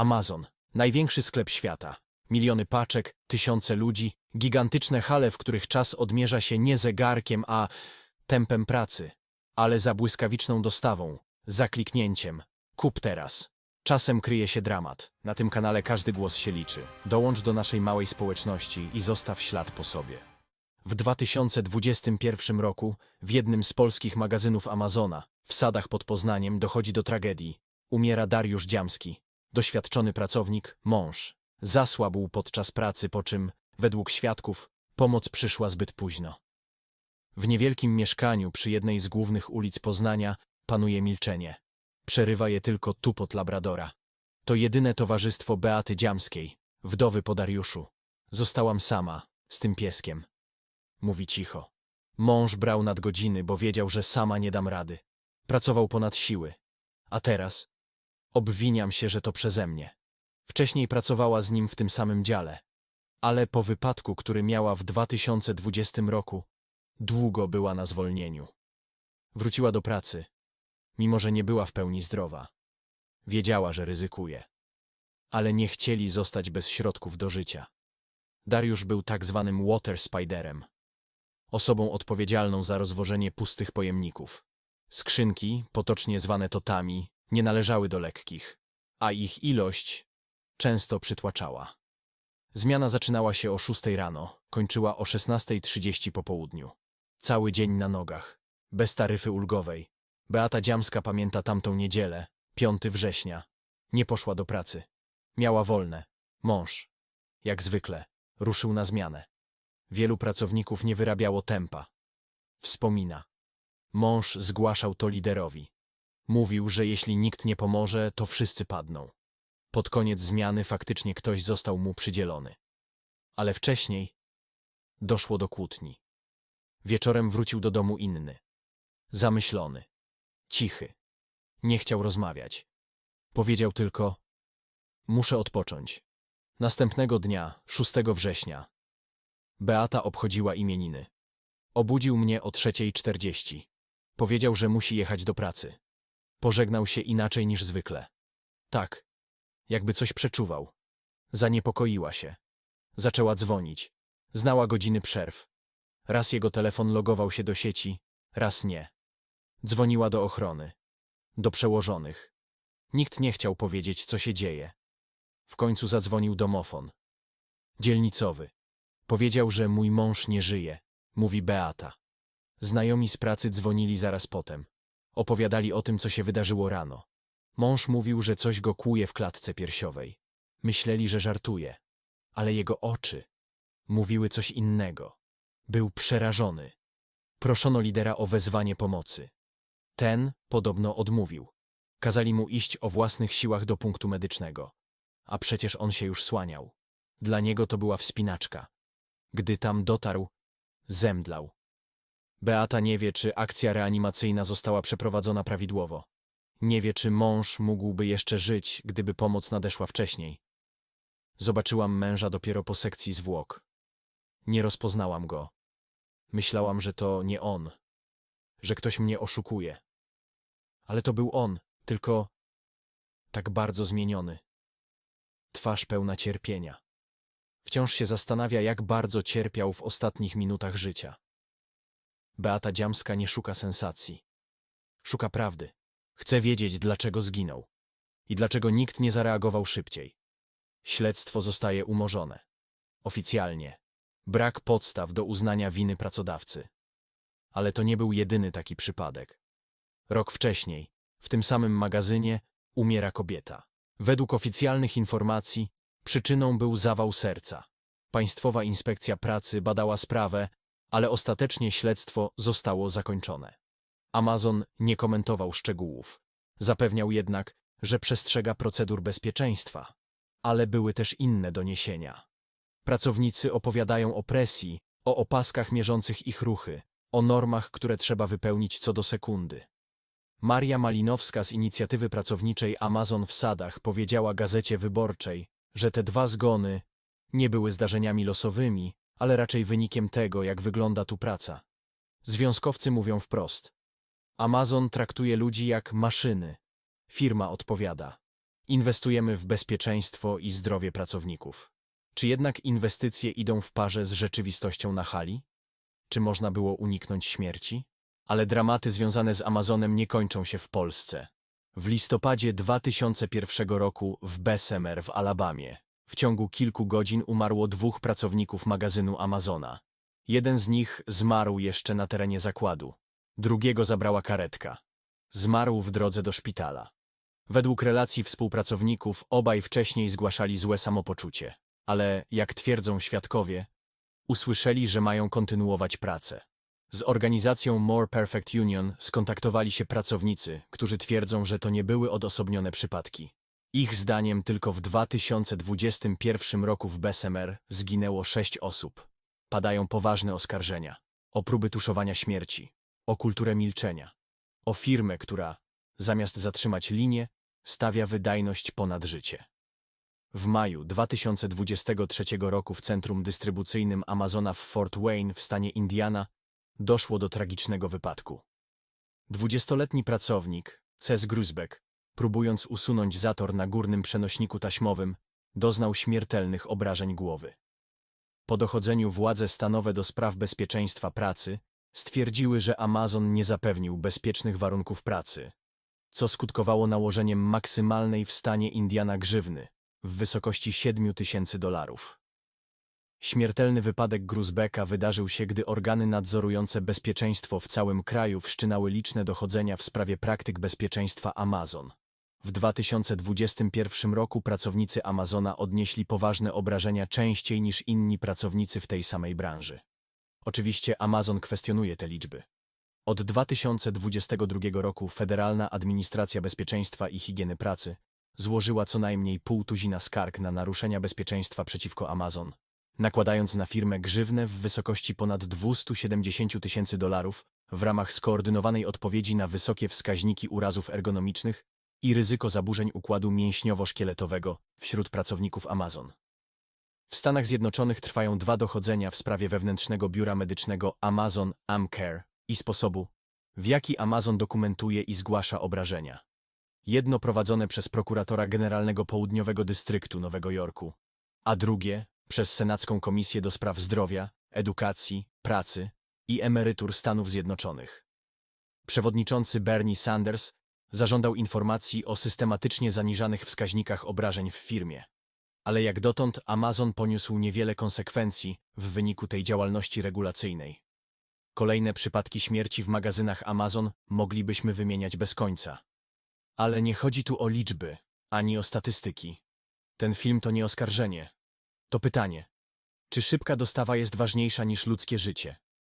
Amazon. Największy sklep świata. Miliony paczek, tysiące ludzi, gigantyczne hale, w których czas odmierza się nie zegarkiem, a tempem pracy, ale za błyskawiczną dostawą, za kliknięciem. Kup teraz. Czasem kryje się dramat. Na tym kanale każdy głos się liczy. Dołącz do naszej małej społeczności i zostaw ślad po sobie. W 2021 roku w jednym z polskich magazynów Amazona, w sadach pod Poznaniem, dochodzi do tragedii. Umiera Dariusz Dziamski, doświadczony pracownik, mąż. Zasłabł podczas pracy, po czym, według świadków, pomoc przyszła zbyt późno. W niewielkim mieszkaniu przy jednej z głównych ulic Poznania panuje milczenie. Przerywa je tylko tupot labradora. To jedyne towarzystwo Beaty Dziamskiej, wdowy po Dariuszu. Zostałam sama, z tym pieskiem. Mówi cicho. Mąż brał nadgodziny, bo wiedział, że sama nie dam rady. Pracował ponad siły. A teraz? Obwiniam się, że to przeze mnie. Wcześniej pracowała z nim w tym samym dziale. Ale po wypadku, który miała w 2020 roku, długo była na zwolnieniu. Wróciła do pracy, mimo że nie była w pełni zdrowa. Wiedziała, że ryzykuje. Ale nie chcieli zostać bez środków do życia. Dariusz był tak zwanym water spiderem. Osobą odpowiedzialną za rozwożenie pustych pojemników. Skrzynki, potocznie zwane totami, nie należały do lekkich, a ich ilość często przytłaczała. Zmiana zaczynała się o 6 rano, kończyła o 16.30 po południu. Cały dzień na nogach, bez taryfy ulgowej. Beata Dziamska pamięta tamtą niedzielę, 5 września. Nie poszła do pracy. Miała wolne. Mąż, jak zwykle, ruszył na zmianę. Wielu pracowników nie wyrabiało tempa. Wspomina. Mąż zgłaszał to liderowi. Mówił, że jeśli nikt nie pomoże, to wszyscy padną. Pod koniec zmiany faktycznie ktoś został mu przydzielony. Ale wcześniej doszło do kłótni. Wieczorem wrócił do domu inny. Zamyślony. Cichy. Nie chciał rozmawiać. Powiedział tylko: Muszę odpocząć. Następnego dnia, 6 września, Beata obchodziła imieniny. Obudził mnie o 3.40. Powiedział, że musi jechać do pracy. Pożegnał się inaczej niż zwykle. Tak, jakby coś przeczuwał. Zaniepokoiła się. Zaczęła dzwonić. Znała godziny przerw. Raz jego telefon logował się do sieci, raz nie. Dzwoniła do ochrony. Do przełożonych. Nikt nie chciał powiedzieć, co się dzieje. W końcu zadzwonił domofon. Dzielnicowy. Powiedział, że mój mąż nie żyje, mówi Beata. Znajomi z pracy dzwonili zaraz potem. Opowiadali o tym, co się wydarzyło rano. Mąż mówił, że coś go kłuje w klatce piersiowej. Myśleli, że żartuje. Ale jego oczy mówiły coś innego. Był przerażony. Proszono lidera o wezwanie pomocy. Ten podobno odmówił. Kazali mu iść o własnych siłach do punktu medycznego. A przecież on się już słaniał. Dla niego to była wspinaczka. Gdy tam dotarł, zemdlał. Beata nie wie, czy akcja reanimacyjna została przeprowadzona prawidłowo. Nie wie, czy mąż mógłby jeszcze żyć, gdyby pomoc nadeszła wcześniej. Zobaczyłam męża dopiero po sekcji zwłok. Nie rozpoznałam go. Myślałam, że to nie on, że ktoś mnie oszukuje. Ale to był on, tylko tak bardzo zmieniony. Twarz pełna cierpienia. Wciąż się zastanawia, jak bardzo cierpiał w ostatnich minutach życia. Beata Dziamska nie szuka sensacji. Szuka prawdy. Chce wiedzieć, dlaczego zginął. I dlaczego nikt nie zareagował szybciej. Śledztwo zostaje umorzone. Oficjalnie. Brak podstaw do uznania winy pracodawcy. Ale to nie był jedyny taki przypadek. Rok wcześniej, w tym samym magazynie, umiera kobieta. Według oficjalnych informacji Przyczyną był zawał serca. Państwowa Inspekcja Pracy badała sprawę, ale ostatecznie śledztwo zostało zakończone. Amazon nie komentował szczegółów. Zapewniał jednak, że przestrzega procedur bezpieczeństwa. Ale były też inne doniesienia. Pracownicy opowiadają o presji, o opaskach mierzących ich ruchy, o normach, które trzeba wypełnić co do sekundy. Maria Malinowska z inicjatywy pracowniczej Amazon w Sadach powiedziała Gazecie Wyborczej, że te dwa zgony nie były zdarzeniami losowymi, ale raczej wynikiem tego, jak wygląda tu praca. Związkowcy mówią wprost. Amazon traktuje ludzi jak maszyny. Firma odpowiada. Inwestujemy w bezpieczeństwo i zdrowie pracowników. Czy jednak inwestycje idą w parze z rzeczywistością na hali? Czy można było uniknąć śmierci? Ale dramaty związane z Amazonem nie kończą się w Polsce. W listopadzie 2001 roku w Bessemer w Alabamie w ciągu kilku godzin umarło dwóch pracowników magazynu Amazona. Jeden z nich zmarł jeszcze na terenie zakładu. Drugiego zabrała karetka. Zmarł w drodze do szpitala. Według relacji współpracowników obaj wcześniej zgłaszali złe samopoczucie, ale, jak twierdzą świadkowie, usłyszeli, że mają kontynuować pracę. Z organizacją More Perfect Union skontaktowali się pracownicy, którzy twierdzą, że to nie były odosobnione przypadki. Ich zdaniem tylko w 2021 roku w Bessemer zginęło sześć osób. Padają poważne oskarżenia o próby tuszowania śmierci, o kulturę milczenia, o firmę, która, zamiast zatrzymać linię, stawia wydajność ponad życie. W maju 2023 roku w centrum dystrybucyjnym Amazona w Fort Wayne w stanie Indiana doszło do tragicznego wypadku. Dwudziestoletni pracownik, Ces Grusbeck, próbując usunąć zator na górnym przenośniku taśmowym, doznał śmiertelnych obrażeń głowy. Po dochodzeniu władze stanowe do spraw bezpieczeństwa pracy stwierdziły, że Amazon nie zapewnił bezpiecznych warunków pracy, co skutkowało nałożeniem maksymalnej w stanie Indiana grzywny w wysokości 7 tysięcy dolarów. Śmiertelny wypadek Gruzbecka wydarzył się, gdy organy nadzorujące bezpieczeństwo w całym kraju wszczynały liczne dochodzenia w sprawie praktyk bezpieczeństwa Amazon. W 2021 roku pracownicy Amazona odnieśli poważne obrażenia częściej niż inni pracownicy w tej samej branży. Oczywiście Amazon kwestionuje te liczby. Od 2022 roku Federalna Administracja Bezpieczeństwa i Higieny Pracy złożyła co najmniej pół tuzina skarg na naruszenia bezpieczeństwa przeciwko Amazon, nakładając na firmę grzywnę w wysokości ponad 270 tysięcy dolarów w ramach skoordynowanej odpowiedzi na wysokie wskaźniki urazów ergonomicznych i ryzyko zaburzeń układu mięśniowo-szkieletowego wśród pracowników Amazon. W Stanach Zjednoczonych trwają dwa dochodzenia w sprawie wewnętrznego biura medycznego Amazon Amcare i sposobu, w jaki Amazon dokumentuje i zgłasza obrażenia. Jedno prowadzone przez prokuratora generalnego Południowego Dystryktu Nowego Jorku, a drugie przez Senacką Komisję do Spraw Zdrowia, Edukacji, Pracy i Emerytur Stanów Zjednoczonych. Przewodniczący Bernie Sanders zażądał informacji o systematycznie zaniżanych wskaźnikach obrażeń w firmie. Ale jak dotąd Amazon poniósł niewiele konsekwencji w wyniku tej działalności regulacyjnej. Kolejne przypadki śmierci w magazynach Amazon moglibyśmy wymieniać bez końca. Ale nie chodzi tu o liczby, ani o statystyki. Ten film to nie oskarżenie. To pytanie. Czy szybka dostawa jest ważniejsza niż ludzkie życie?